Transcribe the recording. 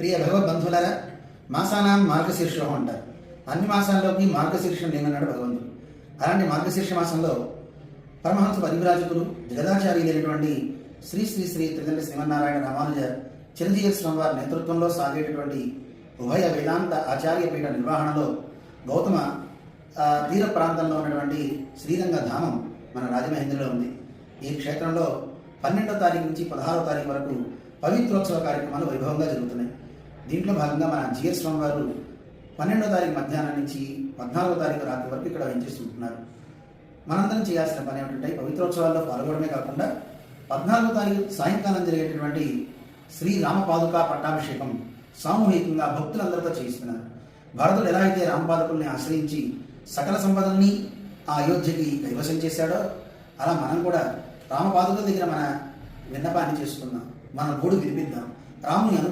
ప్రియ భగవద్బంధువులారా మాసానాం మార్గశీర్షం అంటారు. అన్ని మాసాల్లోకి మార్గశీర్షం లేనన్నాడు భగవంతుడు. అలాంటి మార్గశీర్ష మాసంలో పరమహంస పరివిరాజకులు జగదాచార్యులైనటువంటి శ్రీ శ్రీ శ్రీ త్రిదండ్రి శ్రీమన్నారాయణ రామానుజ చిరంజీవి స్వామి వారి నేతృత్వంలో సాగేటటువంటి ఉభయ వేదాంత ఆచార్య పీఠ నిర్వహణలో గౌతమ తీర ప్రాంతంలో ఉన్నటువంటి శ్రీరంగ ధామం మన రాజమహేంద్రలో ఉంది. ఈ క్షేత్రంలో పన్నెండో తారీఖు నుంచి పదహారో తారీఖు వరకు పవిత్రోత్సవ కార్యక్రమాలు వైభవంగా జరుగుతున్నాయి. దీంట్లో భాగంగా మన జిఎస్ స్వామి వారు పన్నెండో తారీఖు మధ్యాహ్నం నుంచి పద్నాలుగో తారీఖు రాత్రి వరకు ఇక్కడ వెంచేస్తుంటున్నారు. మనందరం చేయాల్సిన పని ఏమిటంటే పవిత్రోత్సవాల్లో పాల్గొనడమే కాకుండా పద్నాలుగో తారీఖు సాయంకాలం జరిగేటటువంటి శ్రీ రామపాదుక పట్టాభిషేకం సామూహికంగా భక్తులందరితో చేయిస్తున్నారు. భరతుడు ఎలా అయితే రామపాదకుల్ని ఆశ్రయించి సకల సంపదల్ని ఆ అయోధ్యకి కైవసం చేశాడో అలా మనం కూడా రామపాదుకుల దగ్గర మన విన్నపాన్ని చేసుకుందాం. మన గోడు వినిపిద్దాం. రాముని అను